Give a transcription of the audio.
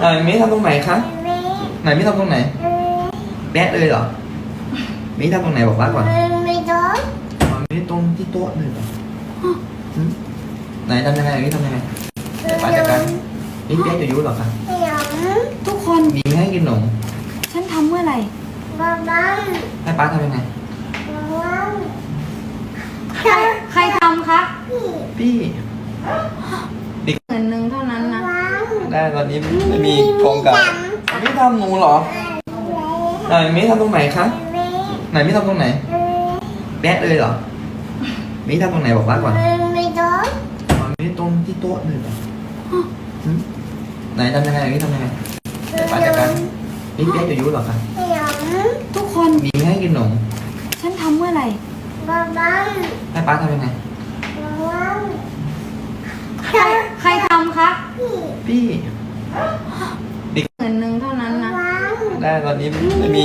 ไหนมิทำตรงไหนคะไหนมิทำตรงไหนแบะเลยเหรอมิทำตรงไหนบอกว่าก่อนมันไม่ได้ตรงที่โต๊ะเลยเหรอหึไหนทำยังไงมิทำยังไงป้าจัดการมิแบะจะยุ่เหรอคะทุกคนมีให้กินขนมฉันทำเมื่อไหร่ให้ป้าทำยังไงใครใครทำคะพี่หมื่นหนึ่งเท่านั้น นะได้ตอนนี้ไม่มีกองกลางมิทำหนูเหรอไหนมิทำตรงไหนคะไหนมิทำตรงไหนแบะเลยเหรอมิทำตรงไหนบอกว่าก่อนมันไม่ได้ตรงที่โต๊ะเลยเหรอหึไหนทำยังไงมิทำยังไงป้าจัดการมิแบะจะยุ่เหรอคะทุกคนมีให้กินขนมฉันทำเมื่อไหร่ให้ป้าทำยังไง ใครใครทำคะ พี่หมื่นหนึ่งเท่านั้นนะ ได้ตอนนี้ไม่มี